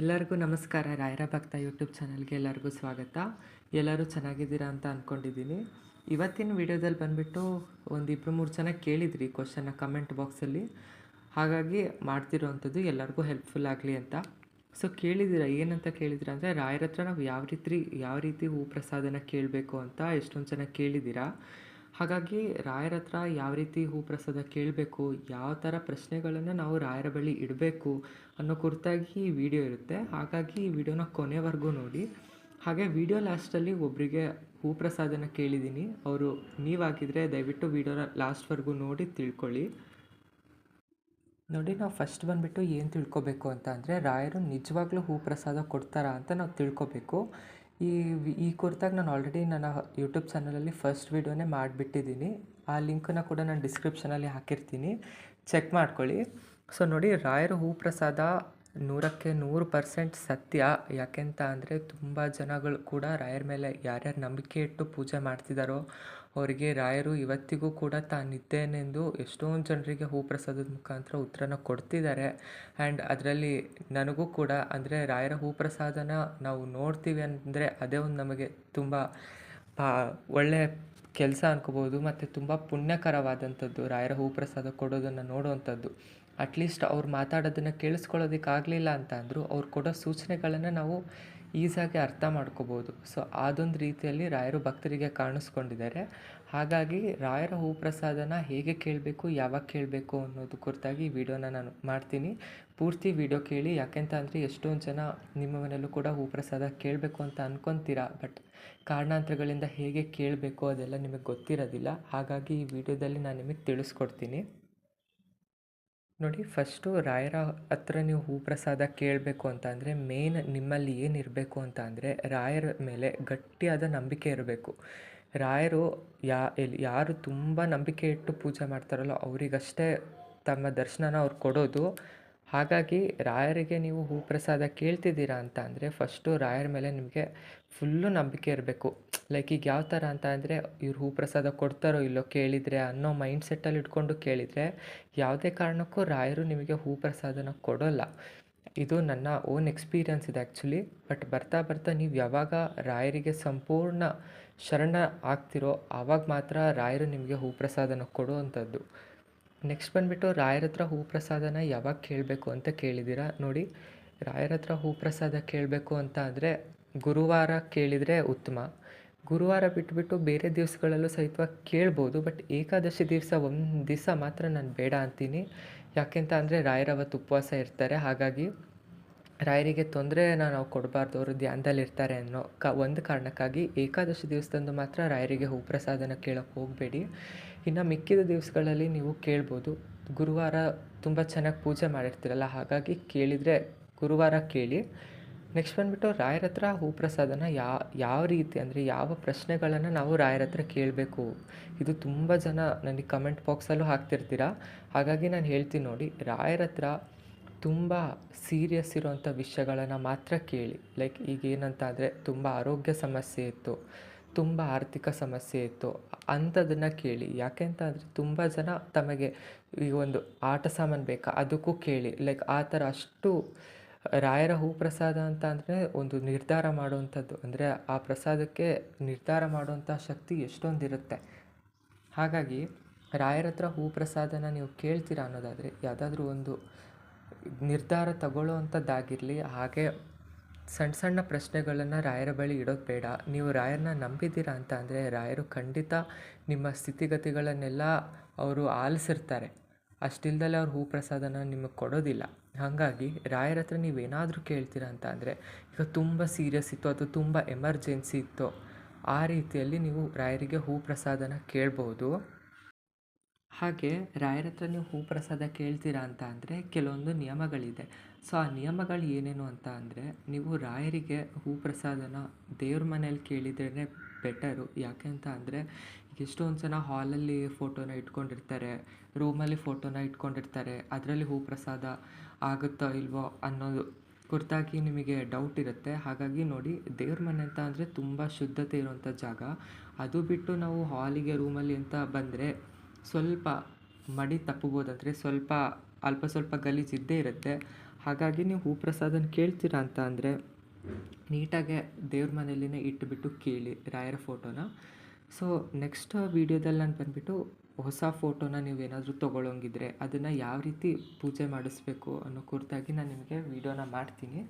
ಎಲ್ಲರಿಗೂ ನಮಸ್ಕಾರ. ರಾಯರ ಭಕ್ತ ಯೂಟ್ಯೂಬ್ ಚಾನಲ್ಗೆ ಎಲ್ಲರಿಗೂ ಸ್ವಾಗತ. ಎಲ್ಲರೂ ಚೆನ್ನಾಗಿದ್ದೀರಾ ಅಂತ ಅಂದ್ಕೊಂಡಿದ್ದೀನಿ ಇವತ್ತಿನ ವಿಡಿಯೋದಲ್ಲಿ ಬಂದುಬಿಟ್ಟು ಒಂದಿಬ್ಬರು ಮೂರು ಜನ ಕೇಳಿದ್ರಿ ಕ್ವಶನ್ನ ಕಮೆಂಟ್ ಬಾಕ್ಸಲ್ಲಿ ಹಾಗಾಗಿ ಮಾಡ್ತಿರೋವಂಥದ್ದು ಎಲ್ಲರಿಗೂ ಹೆಲ್ಪ್ಫುಲ್ ಆಗಲಿ ಅಂತ. ಸೊ ಕೇಳಿದ್ದೀರಾ? ಏನಂತ ಕೇಳಿದ್ರ ಅಂದರೆ ರಾಯರ ಹತ್ರ ನಾವು ಯಾವ ರೀತಿ ಯಾವ ರೀತಿ ಹೂ ಪ್ರಸಾದನ ಕೇಳಬೇಕು ಅಂತ ಎಷ್ಟೊಂದು ಜನ ಕೇಳಿದ್ದೀರಾ? ಹಾಗಾಗಿ ರಾಯರ ಹತ್ರ ಯಾವ ರೀತಿ ಹೂ ಪ್ರಸಾದ ಕೇಳಬೇಕು, ಯಾವ ಥರ ಪ್ರಶ್ನೆಗಳನ್ನು ನಾವು ರಾಯರ ಬಳಿ ಇಡಬೇಕು ಅನ್ನೋ ಕುರಿತಾಗಿ ಈ ವಿಡಿಯೋ ಇರುತ್ತೆ. ಹಾಗಾಗಿ ಈ ವಿಡಿಯೋನ ಕೊನೆವರೆಗೂ ನೋಡಿ. ಹಾಗೆ ವಿಡಿಯೋ ಲಾಸ್ಟಲ್ಲಿ ಒಬ್ಬರಿಗೆ ಹೂ ಪ್ರಸಾದನ ಕೇಳಿದ್ದೀನಿ. ಅವರು ನೀವಾಗಿದ್ದರೆ ದಯವಿಟ್ಟು ವಿಡಿಯೋನ ಲಾಸ್ಟ್ವರೆಗೂ ನೋಡಿ ತಿಳ್ಕೊಳ್ಳಿ. ನೋಡಿ, ನಾವು ಫಸ್ಟ್ ಬಂದುಬಿಟ್ಟು ಏನು ತಿಳ್ಕೊಬೇಕು ಅಂತ ಅಂದರೆ ರಾಯರು ನಿಜವಾಗ್ಲೂ ಹೂ ಪ್ರಸಾದ ಕೊಡ್ತಾರಾ ಅಂತ ನಾವು ತಿಳ್ಕೊಬೇಕು. ಈ ಈ ಕುರಿತಾಗಿ ನಾನು ಆಲ್ರೆಡಿ ನನ್ನ ಯೂಟ್ಯೂಬ್ ಚಾನಲಲ್ಲಿ ಫಸ್ಟ್ ವೀಡಿಯೋನೇ ಮಾಡಿಬಿಟ್ಟಿದ್ದೀನಿ. ಆ ಲಿಂಕನ್ನ ಕೂಡ ನಾನು ಡಿಸ್ಕ್ರಿಪ್ಷನಲ್ಲಿ ಹಾಕಿರ್ತೀನಿ. ಚೆಕ್ ಮಾಡ್ಕೊಳ್ಳಿ. ಸೊ ನೋಡಿ, ರಾಯರ ಹೂ ಪ್ರಸಾದ ನೂರಕ್ಕೆ ನೂರು ಪರ್ಸೆಂಟ್ ಸತ್ಯ. ಯಾಕೆಂತ ಅಂದರೆ ತುಂಬ ಜನಗಳು ಕೂಡ ರಾಯರ ಮೇಲೆ ಯಾರ್ಯಾರು ನಂಬಿಕೆ ಇಟ್ಟು ಪೂಜೆ ಮಾಡ್ತಿದ್ದಾರೋ ಅವರಿಗೆ ರಾಯರು ಇವತ್ತಿಗೂ ಕೂಡ ತಾನಿದ್ದೇನೆಂದು ಎಷ್ಟೊಂದು ಜನರಿಗೆ ಹೂ ಪ್ರಸಾದದ ಮುಖಾಂತರ ಉತ್ತರನ ಕೊಡ್ತಿದ್ದಾರೆ. ಆ್ಯಂಡ್ ಅದರಲ್ಲಿ ನನಗೂ ಕೂಡ, ಅಂದರೆ ರಾಯರ ಹೂ ಪ್ರಸಾದನ ನಾವು ನೋಡ್ತೀವಿ ಅಂದರೆ ಅದೇ ಒಂದು ನಮಗೆ ತುಂಬ ಪಾ ಒಳ್ಳೆಯ ಕೆಲಸ ಅನ್ಕೋಬೋದು ಮತ್ತು ತುಂಬ ಪುಣ್ಯಕರವಾದಂಥದ್ದು ರಾಯರ ಹೂ ಪ್ರಸಾದ ಕೊಡೋದನ್ನು ನೋಡುವಂಥದ್ದು ಅಟ್ಲೀಸ್ಟ್ ಅವ್ರು ಮಾತಾಡೋದನ್ನು ಕೇಳಿಸ್ಕೊಳ್ಳೋದಕ್ಕಾಗಲಿಲ್ಲ ಅಂತ ಅಂದರು, ಅವ್ರು ಕೊಡೋ ಸೂಚನೆಗಳನ್ನು ನಾವು ಈಸಾಗಿ ಅರ್ಥ ಮಾಡ್ಕೋಬೋದು. ಸೊ ಅದೊಂದು ರೀತಿಯಲ್ಲಿ ರಾಯರು ಭಕ್ತರಿಗೆ ಕಾಣಿಸ್ಕೊಂಡಿದ್ದಾರೆ. ಹಾಗಾಗಿ ರಾಯರ ಹೂಪ್ರಸಾದನ ಹೇಗೆ ಕೇಳಬೇಕು, ಯಾವಾಗ ಕೇಳಬೇಕು ಅನ್ನೋದು ಕುರಿತಾಗಿ ಈ ವಿಡಿಯೋನ ನಾನು ಮಾಡ್ತೀನಿ. ಪೂರ್ತಿ ವಿಡಿಯೋ ಕೇಳಿ, ಯಾಕೆಂತ ಅಂದರೆ ಎಷ್ಟೊಂದು ಜನ ನಿಮ್ಮ ಮನೆಯಲ್ಲೂ ಕೂಡ ಹೂಪ್ರಸಾದ ಕೇಳಬೇಕು ಅಂತ ಅನ್ಕೊಂತೀರಾ, ಬಟ್ ಕಾರಣಾಂತರಗಳಿಂದ ಹೇಗೆ ಕೇಳಬೇಕು ಅದೆಲ್ಲ ನಿಮಗೆ ಗೊತ್ತಿರೋದಿಲ್ಲ. ಹಾಗಾಗಿ ಈ ವಿಡಿಯೋದಲ್ಲಿ ನಾನು ನಿಮಗೆ ತಿಳಿಸ್ಕೊಡ್ತೀನಿ. ನೋಡಿ ಫಸ್ಟು ರಾಯರ ಹತ್ರ ನೀವು ಹೂ ಪ್ರಸಾದ ಕೇಳಬೇಕು ಅಂತ ಅಂದರೆ ಮೇನ್ ನಿಮ್ಮಲ್ಲಿ ಏನಿರಬೇಕು ಅಂತ ಅಂದರೆ, ರಾಯರ ಮೇಲೆ ಗಟ್ಟಿಯಾದ ನಂಬಿಕೆ ಇರಬೇಕು. ರಾಯರು ಯಾ ಎಲ್ಲಿ ಯಾರು ತುಂಬ ನಂಬಿಕೆ ಇಟ್ಟು ಪೂಜೆ ಮಾಡ್ತಾರಲ್ಲ, ಅವರಿಗಷ್ಟೇ ತಮ್ಮ ದರ್ಶನನ ಅವ್ರು ಕೊಡೋದು. ಹಾಗಾಗಿ ರಾಯರಿಗೆ ನೀವು ಹೂ ಪ್ರಸಾದ ಕೇಳ್ತಿದ್ದೀರಾ ಅಂತ ಅಂದರೆ ಫಸ್ಟು ರಾಯರ ಮೇಲೆ ನಿಮಗೆ ಫುಲ್ಲು ನಂಬಿಕೆ ಇರಬೇಕು. ಲೈಕ್ ಈಗ ಯಾವ ಥರ ಅಂತ ಅಂದರೆ ಇವ್ರು ಹೂ ಪ್ರಸಾದ ಕೊಡ್ತಾರೋ ಇಲ್ಲೋ ಕೇಳಿದರೆ ಅನ್ನೋ ಮೈಂಡ್ ಸೆಟ್ಟಲ್ಲಿ ಇಟ್ಕೊಂಡು ಕೇಳಿದರೆ ಯಾವುದೇ ಕಾರಣಕ್ಕೂ ರಾಯರು ನಿಮಗೆ ಹೂ ಪ್ರಸಾದನ ಕೊಡೋಲ್ಲ. ಇದು ನನ್ನ ಓನ್ ಎಕ್ಸ್ಪೀರಿಯನ್ಸ್ ಇದೆ ಆ್ಯಕ್ಚುಲಿ ಬಟ್ ಬರ್ತಾ ಬರ್ತಾ ನೀವು ಯಾವಾಗ ರಾಯರಿಗೆ ಸಂಪೂರ್ಣ ಶರಣ ಆಗ್ತಿರೋ ಆವಾಗ ಮಾತ್ರ ರಾಯರು ನಿಮಗೆ ಹೂ ಪ್ರಸಾದನ ಕೊಡುವಂಥದ್ದು. ನೆಕ್ಸ್ಟ್ ಬಂದುಬಿಟ್ಟು ರಾಯರ ಹತ್ರ ಹೂ ಪ್ರಸಾದನ ಯಾವಾಗ ಕೇಳಬೇಕು ಅಂತ ಕೇಳಿದ್ದೀರಾ? ನೋಡಿ, ರಾಯರ ಹತ್ರ ಹೂ ಪ್ರಸಾದ ಕೇಳಬೇಕು ಅಂತ ಅಂದರೆ ಗುರುವಾರ ಕೇಳಿದರೆ ಉತ್ತಮ. ಗುರುವಾರ ಬಿಟ್ಬಿಟ್ಟು ಬೇರೆ ದಿವಸಗಳಲ್ಲೂ ಸಹಿತ ಕೇಳ್ಬೋದು ಬಟ್ ಏಕಾದಶಿ ದಿವಸ ಒಂದು ದಿವಸ ಮಾತ್ರ ನಾನು ಬೇಡ ಅಂತೀನಿ. ಯಾಕೆಂತ ಅಂದರೆ ರಾಯರವತ್ತು ಉಪವಾಸ ಇರ್ತಾರೆ, ಹಾಗಾಗಿ ರಾಯರಿಗೆ ತೊಂದರೆನ ನಾವು ಕೊಡಬಾರ್ದು, ಅವರು ಧ್ಯಾನದಲ್ಲಿರ್ತಾರೆ ಅನ್ನೋ ಕ, ಒಂದು ಕಾರಣಕ್ಕಾಗಿ ಏಕಾದಶಿ ದಿವಸದಂದು ಮಾತ್ರ ರಾಯರಿಗೆ ಹೂ ಪ್ರಸಾದನ ಕೇಳೋಕ್ಕೆ ಹೋಗಬೇಡಿ. ಇನ್ನು ಮಿಕ್ಕಿದ ದಿವಸಗಳಲ್ಲಿ ನೀವು ಕೇಳ್ಬೋದು. ಗುರುವಾರ ತುಂಬ ಚೆನ್ನಾಗಿ ಪೂಜೆ ಮಾಡಿರ್ತೀರಲ್ಲ, ಹಾಗಾಗಿ ಕೇಳಿದರೆ ಗುರುವಾರ ಕೇಳಿ. ನೆಕ್ಸ್ಟ್ ಬಂದುಬಿಟ್ಟು ರಾಯರ ಹತ್ರ ಹೂ ಪ್ರಸಾದನ ಯಾವ ರೀತಿ ಅಂದರೆ ಯಾವ ಪ್ರಶ್ನೆಗಳನ್ನು ನಾವು ರಾಯರ ಹತ್ರ ಕೇಳಬೇಕು? ಇದು ತುಂಬ ಜನ ನನಗೆ ಕಮೆಂಟ್ ಬಾಕ್ಸಲ್ಲೂ ಹಾಕ್ತಿರ್ತೀರ? ಹಾಗಾಗಿ ನಾನು ಹೇಳ್ತೀನಿ ನೋಡಿ, ರಾಯರ ಹತ್ರ ತುಂಬ ಸೀರಿಯಸ್ ಇರೋವಂಥ ವಿಷಯಗಳನ್ನು ಮಾತ್ರ ಕೇಳಿ. ಲೈಕ್ ಈಗ ಏನಂತ ಅಂದರೆ ತುಂಬ ಆರೋಗ್ಯ ಸಮಸ್ಯೆ ಇತ್ತು. ತುಂಬ ಆರ್ಥಿಕ ಸಮಸ್ಯೆ ಇತ್ತು. ಅಂಥದನ್ನು ಕೇಳಿ. ಯಾಕೆ ಅಂದರೆ ತುಂಬ ಜನ ತಮಗೆ ಈ ಒಂದು ಆಟ ಸಾಮಾನು ಬೇಕಾ ಅದಕ್ಕೂ ಕೇಳಿ. ಲೈಕ್ ಆ ಥರ ಅಷ್ಟು ರಾಯರ ಹೂ ಪ್ರಸಾದ ಅಂತ ಅಂದರೆ ಒಂದು ನಿರ್ಧಾರ ಮಾಡುವಂಥದ್ದು. ಅಂದರೆ ಆ ಪ್ರಸಾದಕ್ಕೆ ನಿರ್ಧಾರ ಮಾಡುವಂಥ ಶಕ್ತಿ ಎಷ್ಟೊಂದಿರುತ್ತೆ. ಹಾಗಾಗಿ ರಾಯರ ಹತ್ರ ಹೂ ಪ್ರಸಾದನ ನೀವು ಕೇಳ್ತೀರಾ ಅನ್ನೋದಾದರೆ ಯಾವುದಾದ್ರೂ ಒಂದು ನಿರ್ಧಾರ ತಗೊಳ್ಳೋ ಅಂಥದ್ದಾಗಿರಲಿ ಹಾಗೆ ಸಣ್ಣ ಸಣ್ಣ ಪ್ರಶ್ನೆಗಳನ್ನು ರಾಯರ ಬಳಿ ಇಡೋದು ಬೇಡ. ನೀವು ರಾಯರನ್ನ ನಂಬಿದ್ದೀರಾ ಅಂತ ಅಂದರೆ ರಾಯರು ಖಂಡಿತ ನಿಮ್ಮ ಸ್ಥಿತಿಗತಿಗಳನ್ನೆಲ್ಲ ಅವರು ಆಲಿಸಿರ್ತಾರೆ. ಅಷ್ಟಿಲ್ದಲೆ ಅವ್ರು ಹೂ ಪ್ರಸಾದನ ನಿಮಗೆ ಕೊಡೋದಿಲ್ಲ. ಹಾಗಾಗಿ ರಾಯರ ಹತ್ರ ನೀವೇನಾದರೂ ಕೇಳ್ತೀರಾ ಅಂತ ಅಂದರೆ, ಈಗ ತುಂಬ ಸೀರಿಯಸ್ ಇತ್ತು, ಅದು ತುಂಬ ಎಮರ್ಜೆನ್ಸಿ ಇತ್ತು. ಆ ರೀತಿಯಲ್ಲಿ ನೀವು ರಾಯರಿಗೆ ಹೂ ಪ್ರಸಾದನ ಕೇಳ್ಬೋದು. ಹಾಗೆ ರಾಯರ ಹೂ ಪ್ರಸಾದ ಕೇಳ್ತೀರಾ ಅಂತ ಅಂದರೆ ಕೆಲವೊಂದು ನಿಯಮಗಳಿದೆ. ಸೊ ಆ ನಿಯಮಗಳು ಏನೇನು ಅಂತ ಅಂದರೆ ನೀವು ರಾಯರಿಗೆ ಹೂ ಪ್ರಸಾದನ ದೇವ್ರ ಮನೇಲಿ ಕೇಳಿದ್ರೇ ಬೆಟರು. ಯಾಕೆ ಅಂತ ಅಂದರೆ ಎಷ್ಟೊಂದು ಜನ ಹಾಲಲ್ಲಿ ಫೋಟೋನ ಇಟ್ಕೊಂಡಿರ್ತಾರೆ, ರೂಮಲ್ಲಿ ಫೋಟೋನ ಇಟ್ಕೊಂಡಿರ್ತಾರೆ, ಅದರಲ್ಲಿ ಹೂ ಪ್ರಸಾದ ಆಗುತ್ತೋ ಇಲ್ವೋ ಅನ್ನೋದು ಕುರ್ತಾಗಿ ನಿಮಗೆ ಡೌಟ್ ಇರುತ್ತೆ. ಹಾಗಾಗಿ ನೋಡಿ, ದೇವ್ರ ಮನೆ ಅಂತ ಅಂದರೆ ತುಂಬ ಶುದ್ಧತೆ ಇರುವಂಥ ಜಾಗ. ಅದು ಬಿಟ್ಟು ನಾವು ಹಾಲಿಗೆ ರೂಮಲ್ಲಿ ಅಂತ ಬಂದರೆ ಸ್ವಲ್ಪ ಮಡಿ ತಪ್ಪಬೋದಂದರೆ ಸ್ವಲ್ಪ ಅಲ್ಪ ಸ್ವಲ್ಪ ಗಲೀಜು ಇದ್ದೇ ಇರುತ್ತೆ. ಹಾಗಾಗಿ ನೀವು ಹೂ ಪ್ರಸಾದನ ಕೇಳ್ತೀರಾ ಅಂತ ಅಂದರೆ ನೀಟಾಗೆ ದೇವ್ರ ಮನೆಯಲ್ಲಿನೇ ಇಟ್ಟುಬಿಟ್ಟು ಕೇಳಿ ರಾಯರ ಫೋಟೋನ. ಸೊ ನೆಕ್ಸ್ಟ್ ವೀಡಿಯೋದಲ್ಲಿ ನಾನು ಬಂದುಬಿಟ್ಟು ಹೊಸ ಫೋಟೋನ ನೀವೇನಾದರೂ ತೊಗೊಳಂಗಿದ್ರೆ ಅದನ್ನು ಯಾವ ರೀತಿ ಪೂಜೆ ಮಾಡಿಸ್ಬೇಕು ಅನ್ನೋ ಕುರಿತಾಗಿ ನಾನು ನಿಮಗೆ ವೀಡಿಯೋನ ಮಾಡ್ತೀನಿ.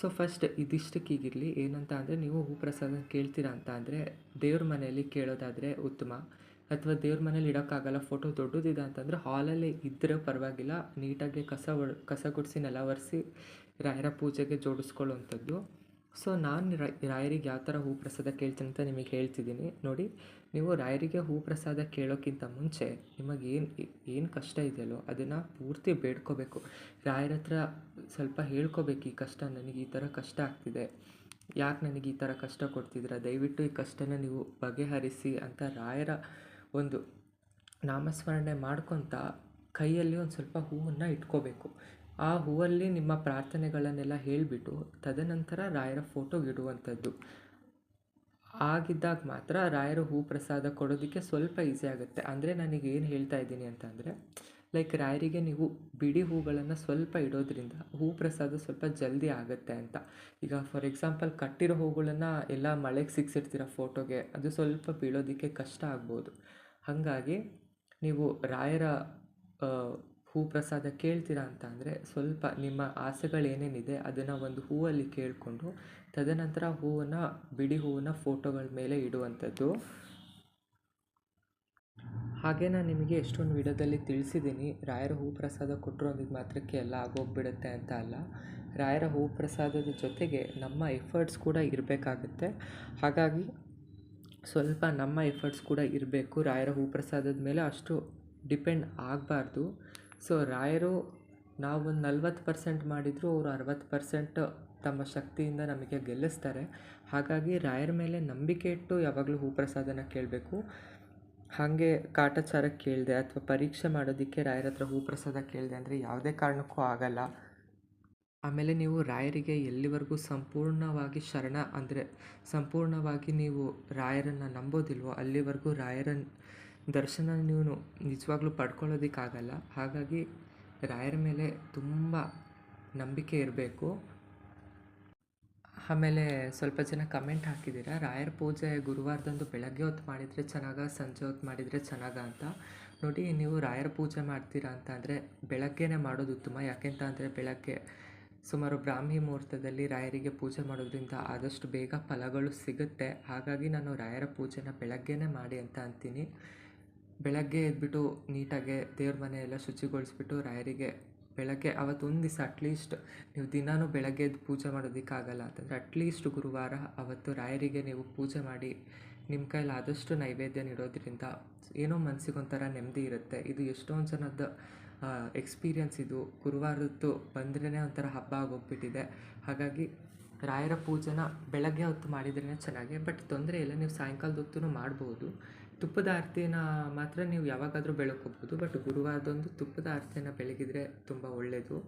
ಸೊ ಫಸ್ಟ್ ಇದಿಷ್ಟಕ್ಕೀಗಿರಲಿ ಏನಂತ ಅಂದರೆ ನೀವು ಹೂ ಕೇಳ್ತೀರಾ ಅಂತ ಅಂದರೆ ದೇವ್ರ ಮನೆಯಲ್ಲಿ ಕೇಳೋದಾದರೆ ಉತ್ತಮ. ಅಥವಾ ದೇವ್ರ ಮನೇಲಿ ಇಡೋಕ್ಕಾಗಲ್ಲ ಫೋಟೋ ದೊಡ್ಡದಿದೆ ಅಂತಂದರೆ ಹಾಲಲ್ಲೇ ಇದ್ದರೆ ಪರವಾಗಿಲ್ಲ. ನೀಟಾಗಿ ಕಸ ಕಸ ಗುಡಿಸಿ, ನೆಲ ಒರೆಸಿ, ರಾಯರ ಪೂಜೆಗೆ ಜೋಡಿಸ್ಕೊಳ್ಳುವಂಥದ್ದು. ಸೊ ನಾನು ರಾಯರಿಗೆ ಯಾವ ಥರ ಹೂ ಪ್ರಸಾದ ಕೇಳ್ತೀನಿ ಅಂತ ನಿಮಗೆ ಹೇಳ್ತಿದ್ದೀನಿ. ನೋಡಿ, ನೀವು ರಾಯರಿಗೆ ಹೂ ಪ್ರಸಾದ ಕೇಳೋಕ್ಕಿಂತ ಮುಂಚೆ ನಿಮಗೆ ಏನು ಏನು ಕಷ್ಟ ಇದೆಯಲ್ಲೋ ಅದನ್ನು ಪೂರ್ತಿ ಬೇಡ್ಕೋಬೇಕು. ರಾಯರ ಹತ್ರ ಸ್ವಲ್ಪ ಹೇಳ್ಕೋಬೇಕು ಈ ಕಷ್ಟ ನನಗೆ ಈ ಥರ ಕಷ್ಟ ಆಗ್ತಿದೆ. ಯಾಕೆ ನನಗೆ ಈ ಥರ ಕಷ್ಟ ಕೊಡ್ತಿದ್ದೀರಾ? ದಯವಿಟ್ಟು ಈ ಕಷ್ಟನ ನೀವು ಬಗೆಹರಿಸಿ ಅಂತ ರಾಯರ ಒಂದು ನಾಮಸ್ಮರಣೆ ಮಾಡ್ಕೊತ ಕೈಯಲ್ಲಿ ಒಂದು ಸ್ವಲ್ಪ ಹೂವನ್ನು ಇಟ್ಕೋಬೇಕು. ಆ ಹೂವಲ್ಲಿ ನಿಮ್ಮ ಪ್ರಾರ್ಥನೆಗಳನ್ನೆಲ್ಲ ಹೇಳಿಬಿಟ್ಟು ತದನಂತರ ರಾಯರ ಫೋಟೋ ಇಡುವಂಥದ್ದು. ಆಗಿದ್ದಾಗ ಮಾತ್ರ ರಾಯರ ಹೂ ಪ್ರಸಾದ ಕೊಡೋದಕ್ಕೆ ಸ್ವಲ್ಪ ಈಸಿ ಆಗುತ್ತೆ. ಅಂದರೆ ನನಗೆ ಏನು ಹೇಳ್ತಾ ಇದ್ದೀನಿ ಅಂತಂದರೆ ಲೈಕ್ ರಾಯರಿಗೆ ನೀವು ಬಿಡಿ ಹೂಗಳನ್ನು ಸ್ವಲ್ಪ ಇಡೋದ್ರಿಂದ ಹೂ ಪ್ರಸಾದ ಸ್ವಲ್ಪ ಜಲ್ದಿ ಆಗುತ್ತೆ ಅಂತ. ಈಗ ಫಾರ್ ಎಕ್ಸಾಂಪಲ್ ಕಟ್ಟಿರೋ ಹೂಗಳನ್ನು ಎಲ್ಲ ಮಳೆಗೆ ಸಿಕ್ಸಿರ್ತೀರ ಫೋಟೋಗೆ ಅದು ಸ್ವಲ್ಪ ಬೀಳೋದಕ್ಕೆ ಕಷ್ಟ ಆಗ್ಬೋದು. ಹಾಗಾಗಿ ನೀವು ರಾಯರ ಹೂ ಪ್ರಸಾದ ಕೇಳ್ತೀರಾ ಅಂತ ಅಂದರೆ ಸ್ವಲ್ಪ ನಿಮ್ಮ ಆಸೆಗಳೇನೇನಿದೆ ಅದನ್ನು ಒಂದು ಹೂವಲ್ಲಿ ಕೇಳಿಕೊಂಡು ತದನಂತರ ಹೂವನ್ನು ಬಿಡಿ ಹೂವನ್ನು ಫೋಟೋಗಳ ಮೇಲೆ ಇಡುವಂಥದ್ದು. ಹಾಗೆ ನಾನು ನಿಮಗೆ ಎಷ್ಟೊಂದು ವಿಡಿಯೋದಲ್ಲಿ ತಿಳಿಸಿದ್ದೀನಿ. ರಾಯರ ಹೂ ಪ್ರಸಾದ ಕೊಟ್ಟರು ಅದಕ್ಕೆ ಮಾತ್ರಕ್ಕೆ ಎಲ್ಲ ಆಗೋಗ್ಬಿಡುತ್ತೆ ಅಂತ ಅಲ್ಲ. ರಾಯರ ಹೂ ಪ್ರಸಾದದ ಜೊತೆಗೆ ನಮ್ಮ ಎಫರ್ಟ್ಸ್ ಕೂಡ ಇರಬೇಕಾಗುತ್ತೆ. ಹಾಗಾಗಿ ಸ್ವಲ್ಪ ನಮ್ಮ ಎಫರ್ಟ್ಸ್ ಕೂಡ ಇರಬೇಕು. ರಾಯರ ಹೂ ಪ್ರಸಾದದ ಮೇಲೆ ಅಷ್ಟು ಡಿಪೆಂಡ್ ಆಗಬಾರ್ದು. ಸೊ, ರಾಯರು ನಾವೊಂದು ನಲ್ವತ್ತು ಪರ್ಸೆಂಟ್ ಮಾಡಿದರೂ ಅವರು ಅರವತ್ತು ಪರ್ಸೆಂಟ್ ತಮ್ಮ ಶಕ್ತಿಯಿಂದ ನಮಗೆ ಗೆಲ್ಲಿಸ್ತಾರೆ. ಹಾಗಾಗಿ ರಾಯರ ಮೇಲೆ ನಂಬಿಕೆ ಇಟ್ಟು ಯಾವಾಗಲೂ ಹೂ ಪ್ರಸಾದನ ಕೇಳಬೇಕು. ಹಾಗೆ ಕಾಟಾಚಾರ ಕೇಳಿದೆ ಅಥವಾ ಪರೀಕ್ಷೆ ಮಾಡೋದಕ್ಕೆ ರಾಯರ ಹತ್ರ ಹೂ ಪ್ರಸಾದ ಕೇಳಿದೆ ಅಂದರೆ ಯಾವುದೇ ಕಾರಣಕ್ಕೂ ಆಗಲ್ಲ. ಆಮೇಲೆ ನೀವು ರಾಯರಿಗೆ ಎಲ್ಲಿವರೆಗೂ ಸಂಪೂರ್ಣವಾಗಿ ಶರಣ ಅಂದರೆ ಸಂಪೂರ್ಣವಾಗಿ ನೀವು ರಾಯರನ್ನು ನಂಬೋದಿಲ್ವೋ, ಅಲ್ಲಿವರೆಗೂ ರಾಯರ ದರ್ಶನ ನೀವು ನಿಜವಾಗ್ಲೂ ಪಡ್ಕೊಳ್ಳೋದಕ್ಕಾಗಲ್ಲ. ಹಾಗಾಗಿ ರಾಯರ ಮೇಲೆ ತುಂಬ ನಂಬಿಕೆ ಇರಬೇಕು. ಆಮೇಲೆ ಸ್ವಲ್ಪ ಜನ ಕಮೆಂಟ್ ಹಾಕಿದ್ದೀರಾ, ರಾಯರ ಪೂಜೆ ಗುರುವಾರದಂದು ಬೆಳಗ್ಗೆ ಹೊತ್ತು ಮಾಡಿದರೆ ಚೆನ್ನಾಗ, ಸಂಜೆ ಹೊತ್ತು ಮಾಡಿದರೆ ಚೆನ್ನಾಗ ಅಂತ. ನೋಡಿ, ನೀವು ರಾಯರ ಪೂಜೆ ಮಾಡ್ತೀರಾ ಅಂತ ಅಂದರೆ ಬೆಳಗ್ಗೆನೇ ಮಾಡೋದು ಉತ್ತಮ. ಯಾಕೆಂತ ಅಂದರೆ ಬೆಳಗ್ಗೆ ಸುಮಾರು ಬ್ರಾಹ್ಮಿ ಮುಹೂರ್ತದಲ್ಲಿ ರಾಯರಿಗೆ ಪೂಜೆ ಮಾಡೋದ್ರಿಂದ ಆದಷ್ಟು ಬೇಗ ಫಲಗಳು ಸಿಗುತ್ತೆ. ಹಾಗಾಗಿ ನಾನು ರಾಯರ ಪೂಜೆನ ಬೆಳಗ್ಗೆನೇ ಮಾಡಿ ಅಂತ ಅಂತೀನಿ. ಬೆಳಗ್ಗೆ ಎದ್ಬಿಟ್ಟು ನೀಟಾಗೆ ದೇವ್ರ ಮನೆ ಎಲ್ಲ ಶುಚಿಗೊಳಿಸ್ಬಿಟ್ಟು ರಾಯರಿಗೆ ಬೆಳಗ್ಗೆ ಅವತ್ತೊಂದು ದಿವಸ ಅಟ್ಲೀಸ್ಟ್ ನೀವು ದಿನಾನೂ ಬೆಳಗ್ಗೆ ಎದ್ದು ಪೂಜೆ ಮಾಡೋದಕ್ಕಾಗಲ್ಲ ಅಂತಂದರೆ ಅಟ್ಲೀಸ್ಟ್ ಗುರುವಾರ ಅವತ್ತು ರಾಯರಿಗೆ ನೀವು ಪೂಜೆ ಮಾಡಿ ನಿಮ್ಮ ಕೈಯಲ್ಲಿ ಆದಷ್ಟು ನೈವೇದ್ಯ ನೀಡೋದ್ರಿಂದ ಏನೋ ಮನಸ್ಸಿಗೊಂಥರ ನೆಮ್ಮದಿ ಇರುತ್ತೆ. ಇದು ಎಷ್ಟೊಂದು ಜನದ ಎಕ್ಸ್ಪೀರಿಯನ್ಸ್ ಇದು. ಗುರುವಾರದ್ದು ಬಂದ್ರೇ ಒಂಥರ ಹಬ್ಬ ಆಗೋಗ್ಬಿಟ್ಟಿದೆ. ಹಾಗಾಗಿ ರಾಯರ ಪೂಜೆನ ಬೆಳಗ್ಗೆ ಹೊತ್ತು ಮಾಡಿದ್ರೇ ಚೆನ್ನಾಗಿ, ಬಟ್ ತೊಂದರೆ ಇಲ್ಲ. ನೀವು ಸಾಯಂಕಾಲದ ಹೊತ್ತು ಮಾಡ್ಬೋದು. ತುಪ್ಪದ ಆರತಿನ ಮಾತ್ರ ನೀವು ಯಾವಾಗಾದರೂ ಬೆಳಗ್ಕೋಬೋದು ಬಟ್ ಗುರುವಾರದೊಂದು ತುಪ್ಪದ ಆರತಿನ ಬೆಳಗಿದ್ರೆ ತುಂಬ ಒಳ್ಳೆಯದು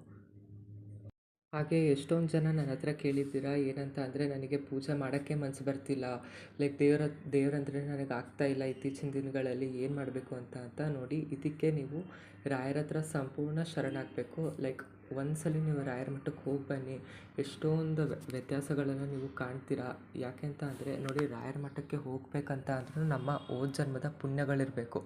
ಹಾಗೆ ಎಷ್ಟೊಂದು ಜನ ನನ್ನ ಹತ್ರ ಕೇಳಿದ್ದೀರಾ? ಏನಂತ ಅಂದರೆ ನನಗೆ ಪೂಜೆ ಮಾಡೋಕ್ಕೆ ಮನಸ್ಸು ಬರ್ತಿಲ್ಲ. ಲೈಕ್ ದೇವರ, ದೇವರಂದರೆ ನನಗೆ ಆಗ್ತಾ ಇಲ್ಲ ಇತ್ತೀಚಿನ ದಿನಗಳಲ್ಲಿ ಏನು ಮಾಡಬೇಕು ಅಂತ ಅಂತ ನೋಡಿ ಇದಕ್ಕೆ ನೀವು ರಾಯರ ಹತ್ರ ಸಂಪೂರ್ಣ ಶರಣಾಗಬೇಕು. ಲೈಕ್ ಒಂದ್ಸಲ ನೀವು ರಾಯರ ಮಠಕ್ಕೆ ಹೋಗಿ ಬನ್ನಿ. ಎಷ್ಟೊಂದು ವ್ಯತ್ಯಾಸಗಳನ್ನು ನೀವು ಕಾಣ್ತೀರಾ? ಯಾಕೆ ಅಂತ ಅಂದರೆ ನೋಡಿ ರಾಯರ ಮಠಕ್ಕೆ ಹೋಗಬೇಕಂತ ಅಂದ್ರೂ ನಮ್ಮ ಓದ್ ಜನ್ಮದ ಪುಣ್ಯಗಳಿರಬೇಕು.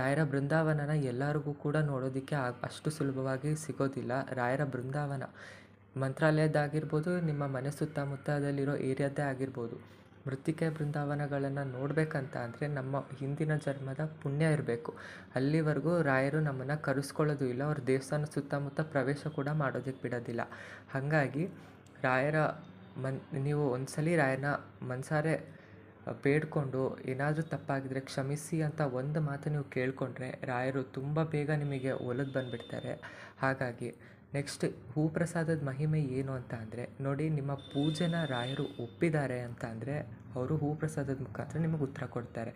ರಾಯರ ಬೃಂದಾವನನ ಎಲ್ಲರಿಗೂ ಕೂಡ ನೋಡೋದಕ್ಕೆ ಅಷ್ಟು ಸುಲಭವಾಗಿ ಸಿಗೋದಿಲ್ಲ. ರಾಯರ ಬೃಂದಾವನ. ಮಂತ್ರಾಲಯದ್ದಾಗಿರ್ಬೋದು, ನಿಮ್ಮ ಮನೆ ಸುತ್ತಮುತ್ತದಲ್ಲಿರೋ ಏರಿಯಾದ್ದೇ ಆಗಿರ್ಬೋದು, ಮೃತ್ತಿಕೆ ಬೃಂದಾವನಗಳನ್ನು ನೋಡಬೇಕಂತ ಅಂದರೆ ನಮ್ಮ ಹಿಂದಿನ ಜನ್ಮದ ಪುಣ್ಯ ಇರಬೇಕು. ಅಲ್ಲಿವರೆಗೂ ರಾಯರು ನಮ್ಮನ್ನು ಕರೆಸ್ಕೊಳ್ಳೋದು ಇಲ್ಲ, ಅವ್ರ ದೇವಸ್ಥಾನ ಸುತ್ತಮುತ್ತ ಪ್ರವೇಶ ಕೂಡ ಮಾಡೋದಕ್ಕೆ ಬಿಡೋದಿಲ್ಲ. ಹಾಗಾಗಿ ರಾಯರ ಮನ್, ನೀವು ಒಂದ್ಸಲಿ ರಾಯನ ಮನಸಾರೆ ಬೇಡಿಕೊಂಡು ಏನಾದರೂ ತಪ್ಪಾಗಿದ್ದರೆ ಕ್ಷಮಿಸಿ ಅಂತ ಒಂದು ಮಾತು ನೀವು ಕೇಳಿಕೊಂಡ್ರೆ ರಾಯರು ತುಂಬ ಬೇಗ ನಿಮಗೆ ಒಲಿದು ಬಂದುಬಿಡ್ತಾರೆ. ಹಾಗಾಗಿ ನೆಕ್ಸ್ಟ್ ಹೂ ಪ್ರಸಾದದ ಮಹಿಮೆ ಏನು ಅಂತ ಅಂದರೆ, ನೋಡಿ ನಿಮ್ಮ ಪೂಜೆನ ರಾಯರು ಒಪ್ಪಿದ್ದಾರೆ ಅಂತ ಅಂದರೆ, ಅವರು ಹೂ ಪ್ರಸಾದದ ಮುಖಾಂತರ ನಿಮಗೆ ಉತ್ತರ ಕೊಡ್ತಾರೆ.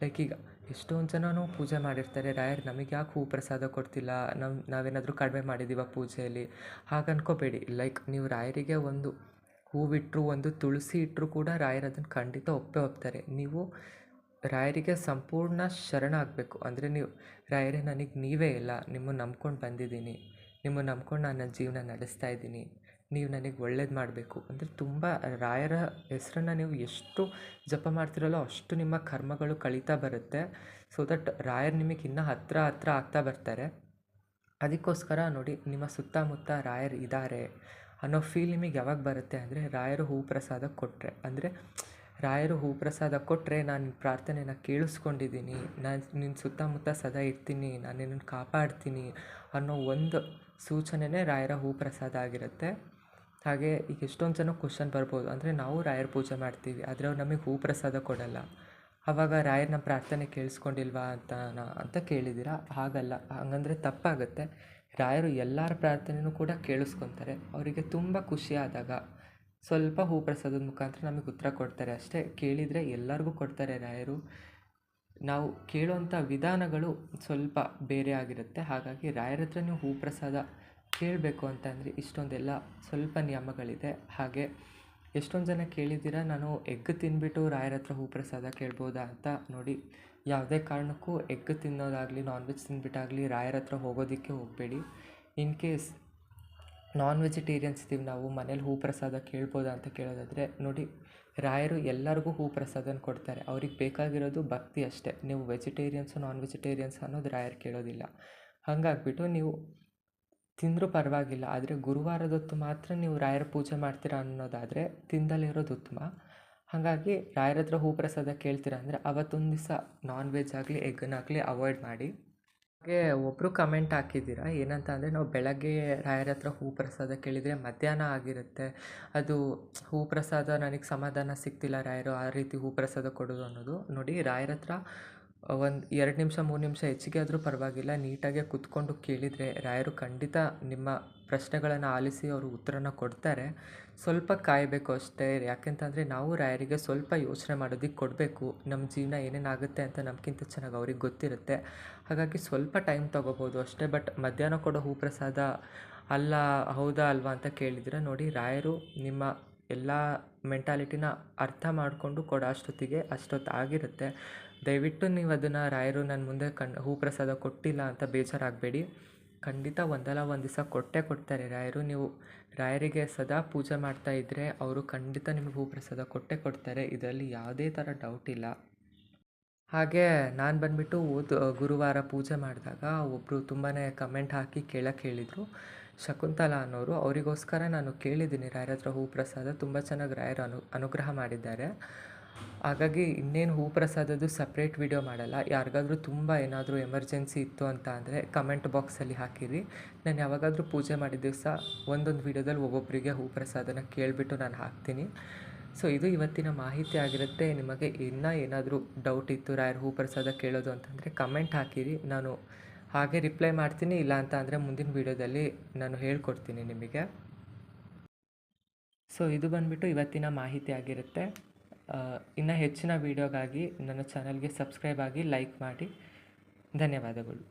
ಲೈಕ್ ಈಗ ಎಷ್ಟೊಂದು ಜನನೂ ಪೂಜೆ ಮಾಡಿರ್ತಾರೆ, ರಾಯರು ನಮಗೆ ಯಾಕೆ ಹೂ ಪ್ರಸಾದ ಕೊಡ್ತಿಲ್ಲ? ನಮ್ಮ ನಾವೇನಾದರೂ ಕಡಿಮೆ ಮಾಡಿದ್ದೀವ ಪೂಜೆಯಲ್ಲಿ? ಹಾಗೆ ಅನ್ಕೋಬೇಡಿ. ಲೈಕ್ ನೀವು ರಾಯರಿಗೆ ಒಂದು ಹೂವಿಟ್ಟರು ಒಂದು ತುಳಸಿ ಇಟ್ಟರು ಕೂಡ ರಾಯರು ಅದನ್ನು ಖಂಡಿತ ಒಪ್ಪೇ ಒಪ್ತಾರೆ. ನೀವು ರಾಯರಿಗೆ ಸಂಪೂರ್ಣ ಶರಣ ಆಗಬೇಕು ಅಂದರೆ ನೀವು, ರಾಯರೇ ನನಗೆ ನೀವೇ ಇಲ್ಲ ನಿಮ್ಮನ್ನು ನಂಬ್ಕೊಂಡು ಬಂದಿದ್ದೀನಿ. ನಿಮ್ಮನ್ನು ನಂಬ್ಕೊಂಡು ನಾನು ನನ್ನ ಜೀವನ ನಡೆಸ್ತಾ ಇದ್ದೀನಿ. ನೀವು ನನಗೆ ಒಳ್ಳೇದು ಮಾಡಬೇಕು. ಅಂದರೆ ತುಂಬ ರಾಯರ ಹೆಸರನ್ನು ನೀವು ಎಷ್ಟು ಜಪ ಮಾಡ್ತಿರಲ್ಲೋ ಅಷ್ಟು ನಿಮ್ಮ ಕರ್ಮಗಳು ಕಳೀತಾ ಬರುತ್ತೆ. ಸೊ ದಟ್ ರಾಯರ್ ನಿಮಗೆ ಇನ್ನೂ ಹತ್ತಿರ ಹತ್ತಿರ ಆಗ್ತಾ ಬರ್ತಾರೆ. ಅದಕ್ಕೋಸ್ಕರ ನೋಡಿ, ನಿಮ್ಮ ಸುತ್ತಮುತ್ತ ರಾಯರು ಇದ್ದಾರೆ ಅನ್ನೋ ಫೀಲ್ ನಿಮಗೆ ಯಾವಾಗ ಬರುತ್ತೆ ಅಂದರೆ ರಾಯರು ಹೂ ಪ್ರಸಾದ ಕೊಟ್ಟರೆ ಅಂದರೆ ರಾಯರು ಹೂ ಪ್ರಸಾದ ಕೊಟ್ಟರೆ ನಾನು ನಿನ್ನ ಪ್ರಾರ್ಥನೆನ ಕೇಳಿಸ್ಕೊಂಡಿದ್ದೀನಿ. ನಾನು ನಿನ್ನ ಸುತ್ತಮುತ್ತ ಸದಾ ಇರ್ತೀನಿ. ನಾನು ನಿನ್ನನ್ನು ಕಾಪಾಡ್ತೀನಿ ಅನ್ನೋ ಒಂದು ಸೂಚನೆನೇ ರಾಯರ ಹೂ ಪ್ರಸಾದ ಆಗಿರುತ್ತೆ. ಹಾಗೆ ಈಗ ಎಷ್ಟೊಂದು ಜನ ಕ್ವಶನ್ ಬರ್ಬೋದು. ಅಂದರೆ ನಾವು ರಾಯರ ಪೂಜೆ ಮಾಡ್ತೀವಿ. ಆದರೆ ಅವ್ರು ನಮಗೆ ಹೂ ಪ್ರಸಾದ ಕೊಡಲ್ಲ. ಆವಾಗ ರಾಯರ್ ನಮ್ಮ ಪ್ರಾರ್ಥನೆ ಕೇಳಿಸ್ಕೊಂಡಿಲ್ವಾ ಅಂತ ಅಂತ ಕೇಳಿದ್ದೀರ? ಹಾಗಲ್ಲ. ಹಂಗಂದರೆ ತಪ್ಪಾಗುತ್ತೆ. ರಾಯರು ಎಲ್ಲರ ಪ್ರಾರ್ಥನೆಯೂ ಕೂಡ ಕೇಳಿಸ್ಕೊತಾರೆ. ಅವರಿಗೆ ತುಂಬ ಖುಷಿ ಆದಾಗ. ಸ್ವಲ್ಪ ಹೂ ಪ್ರಸಾದದ ಮುಖಾಂತರ ನಮಗೆ ಉತ್ತರ ಕೊಡ್ತಾರೆ. ಅಷ್ಟೇ ಕೇಳಿದರೆ ಎಲ್ಲರಿಗೂ ಕೊಡ್ತಾರೆ ರಾಯರು. ನಾವು ಕೇಳುವಂಥ ವಿಧಾನಗಳು ಸ್ವಲ್ಪ ಬೇರೆ ಆಗಿರುತ್ತೆ. ಹಾಗಾಗಿ ರಾಯರ ಹತ್ರ ನೀವು ಹೂ ಪ್ರಸಾದ ಕೇಳಬೇಕು ಅಂತಂದರೆ ಇಷ್ಟೊಂದೆಲ್ಲ ಸ್ವಲ್ಪ ನಿಯಮಗಳಿದೆ. ಹಾಗೆ ಎಷ್ಟೊಂದು ಜನ ಕೇಳಿದ್ದೀರಾ, ನಾನು ಎಗ್ ತಿನ್ಬಿಟ್ಟು ರಾಯರ ಹತ್ರ ಹೂ ಪ್ರಸಾದ ಕೇಳ್ಬೋದಾ ಅಂತ ನೋಡಿ. ಯಾವುದೇ ಕಾರಣಕ್ಕೂ ಎಗ್ ತಿನ್ನೋದಾಗಲಿ ನಾನ್ ವೆಜ್ ತಿನ್ಬಿಟ್ಟಾಗಲಿ ರಾಯರ ಹತ್ರ ಹೋಗೋದಕ್ಕೆ ಹೋಗಬೇಡಿ. ಇನ್ ಕೇಸ್ ನಾನ್ ವೆಜಿಟೇರಿಯನ್ಸ್ ಇದ್ದೀವಿ ನಾವು, ಮನೇಲಿ ಹೂ ಪ್ರಸಾದ ಕೇಳ್ಬೋದಾ ಅಂತ ಕೇಳೋದಾದರೆ, ನೋಡಿ, ರಾಯರು ಎಲ್ಲರಿಗೂ ಹೂ ಪ್ರಸಾದನ ಕೊಡ್ತಾರೆ. ಅವ್ರಿಗೆ ಬೇಕಾಗಿರೋದು ಭಕ್ತಿ ಅಷ್ಟೇ. ನೀವು ವೆಜಿಟೇರಿಯನ್ಸು ನಾನ್ ವೆಜಿಟೇರಿಯನ್ಸ್ ಅನ್ನೋದು ರಾಯರು ಕೇಳೋದಿಲ್ಲ. ಹಾಗಾಗ್ಬಿಟ್ಟು ನೀವು ತಿಂದರೂ ಪರವಾಗಿಲ್ಲ, ಆದರೆ ಗುರುವಾರದೊತ್ತು ಮಾತ್ರ ನೀವು ರಾಯರ ಪೂಜೆ ಮಾಡ್ತೀರಾ ಅನ್ನೋದಾದರೆ ತಿಂದಲಿರೋದು ಉತ್ತಮ ಹಾಗಾಗಿ ರಾಯರ ಹತ್ರ ಹೂ ಪ್ರಸಾದ ಕೇಳ್ತೀರಾ ಅಂದರೆ ಅವತ್ತೊಂದು ದಿವಸ ನಾನ್ ವೆಜ್ ಆಗಲಿ ಎಗ್ಗನ್ನಾಗಲಿ ಅವಾಯ್ಡ್ ಮಾಡಿ. ಹಾಗೆ ಒಬ್ಬರು ಕಮೆಂಟ್ ಹಾಕಿದ್ದೀರಾ? ಏನಂತ ಅಂದರೆ ನಾವು ಬೆಳಗ್ಗೆ ರಾಯರ ಹತ್ರ ಹೂ ಪ್ರಸಾದ ಕೇಳಿದರೆ ಮಧ್ಯಾಹ್ನ ಆಗಿರುತ್ತೆ. ಅದು ಹೂ ಪ್ರಸಾದ ನನಗೆ ಸಮಾಧಾನ ಸಿಗ್ತಿಲ್ಲ ರಾಯರು, ಆ ರೀತಿ ಹೂ ಪ್ರಸಾದ ಕೊಡೋದು ಅನ್ನೋದು. ನೋಡಿ, ರಾಯರ ಹತ್ರ ಒಂದು ಎರಡು ನಿಮಿಷ, ಮೂರು ನಿಮಿಷ ಹೆಚ್ಚಿಗೆ ಆದರೂ ಪರವಾಗಿಲ್ಲ. ನೀಟಾಗೆ ಕೂತ್ಕೊಂಡು ಕೇಳಿದರೆ ರಾಯರು ಖಂಡಿತ ನಿಮ್ಮ ಪ್ರಶ್ನೆಗಳನ್ನು ಆಲಿಸಿ ಅವರು ಉತ್ತರನ ಕೊಡ್ತಾರೆ. ಸ್ವಲ್ಪ ಕಾಯಬೇಕು ಅಷ್ಟೇ. ಯಾಕೆಂತಂದರೆ ನಾವು ರಾಯರಿಗೆ ಸ್ವಲ್ಪ ಯೋಚನೆ ಮಾಡೋದಕ್ಕೆ ಕೊಡಬೇಕು. ನಮ್ಮ ಜೀವನ ಏನೇನಾಗುತ್ತೆ ಅಂತ ನಮಗಿಂತ ಚೆನ್ನಾಗಿ ಅವ್ರಿಗೆ ಗೊತ್ತಿರುತ್ತೆ. ಹಾಗಾಗಿ ಸ್ವಲ್ಪ ಟೈಮ್ ತೊಗೋಬೋದು ಅಷ್ಟೇ. ಬಟ್ ಮಧ್ಯಾಹ್ನ ಕೊಡೋ ಹೂ ಪ್ರಸಾದ ಅಲ್ಲ, ಹೌದಾ ಅಲ್ವಾ ಅಂತ ಕೇಳಿದರೆ ನೋಡಿ, ರಾಯರು ನಿಮ್ಮ ಎಲ್ಲ ಮೆಂಟಾಲಿಟಿನ ಅರ್ಥ ಮಾಡಿಕೊಂಡು ಕೊಡೋ ಅಷ್ಟೊತ್ತಿಗೆ ಅಷ್ಟೊತ್ತು ಆಗಿರುತ್ತೆ. ದಯವಿಟ್ಟು ನೀವು ಅದನ್ನು ರಾಯರು ನನ್ನ ಮುಂದೆ ಕಣ್ ಹೂ ಪ್ರಸಾದ ಕೊಟ್ಟಿಲ್ಲ ಅಂತ ಬೇಜಾರಾಗಬೇಡಿ. ಖಂಡಿತ ಒಂದಲ್ಲ ಒಂದು ದಿವಸ ಕೊಟ್ಟೇ ಕೊಡ್ತಾರೆ ರಾಯರು. ನೀವು ರಾಯರಿಗೆ ಸದಾ ಪೂಜೆ ಮಾಡ್ತಾ ಇದ್ದರೆ ಅವರು ಖಂಡಿತ ನಿಮಗೆ ಹೂ ಪ್ರಸಾದ ಕೊಟ್ಟೇ ಕೊಡ್ತಾರೆ. ಇದರಲ್ಲಿ ಯಾವುದೇ ಥರ ಡೌಟ್ ಇಲ್ಲ. ಹಾಗೆ ನಾನು ಬಂದುಬಿಟ್ಟು ಹೋದ ಗುರುವಾರ ಪೂಜೆ ಮಾಡಿದಾಗ ಒಬ್ಬರು ತುಂಬಾ ಕಮೆಂಟ್ ಹಾಕಿ ಕೇಳಕ್ಕೆ ಹೇಳಿದರು. ಶಕುಂತಲಾ ಅನ್ನೋರು, ಅವರಿಗೋಸ್ಕರ ನಾನು ಕೇಳಿದ್ದೀನಿ. ರಾಯರ ಹತ್ರ ಹೂ ಪ್ರಸಾದ ತುಂಬ ಚೆನ್ನಾಗಿ ರಾಯರು ಅನು, ಅನುಗ್ರಹ ಮಾಡಿದ್ದಾರೆ. ಹಾಗಾಗಿ ಇನ್ನೇನು ಹೂ ಪ್ರಸಾದದ್ದು ಸಪ್ರೇಟ್ ವಿಡಿಯೋ ಮಾಡಲ್ಲ. ಯಾರಿಗಾದ್ರೂ ತುಂಬ ಏನಾದರೂ ಎಮರ್ಜೆನ್ಸಿ ಇತ್ತು ಅಂತ ಅಂದರೆ ಕಮೆಂಟ್ ಬಾಕ್ಸಲ್ಲಿ ಹಾಕಿರಿ. ನಾನು ಯಾವಾಗಾದರೂ ಪೂಜೆ ಮಾಡಿದ ದಿವಸ ಒಂದೊಂದು ವಿಡಿಯೋದಲ್ಲಿ ಒಬ್ಬೊಬ್ಬರಿಗೆ ಹೂ ಪ್ರಸಾದನ ಕೇಳಿಬಿಟ್ಟು ನಾನು ಹಾಕ್ತೀನಿ. ಸೊ ಇದು ಇವತ್ತಿನ ಮಾಹಿತಿ ಆಗಿರುತ್ತೆ. ನಿಮಗೆ ಇನ್ನೂ ಏನಾದರೂ ಡೌಟ್ ಇತ್ತು, ರಾಯರ್ ಹೂ ಕೇಳೋದು ಅಂತಂದರೆ ಕಮೆಂಟ್ ಹಾಕಿರಿ. ನಾನು ಹಾಗೆ ರಿಪ್ಲೈ ಮಾಡ್ತೀನಿ. ಇಲ್ಲ ಅಂತ ಅಂದರೆ ಮುಂದಿನ ವೀಡಿಯೋದಲ್ಲಿ ನಾನು ಹೇಳ್ಕೊಡ್ತೀನಿ ನಿಮಗೆ. ಸೊ ಇದು ಬಂದುಬಿಟ್ಟು ಇವತ್ತಿನ ಮಾಹಿತಿ ಆಗಿರುತ್ತೆ. ಇನ್ನು ಹೆಚ್ಚಿನ ವೀಡಿಯೋಗಾಗಿ ನನ್ನ ಚಾನಲ್ಗೆ ಸಬ್ಸ್ಕ್ರೈಬ್ ಆಗಿ ಲೈಕ್ ಮಾಡಿ. ಧನ್ಯವಾದಗಳು.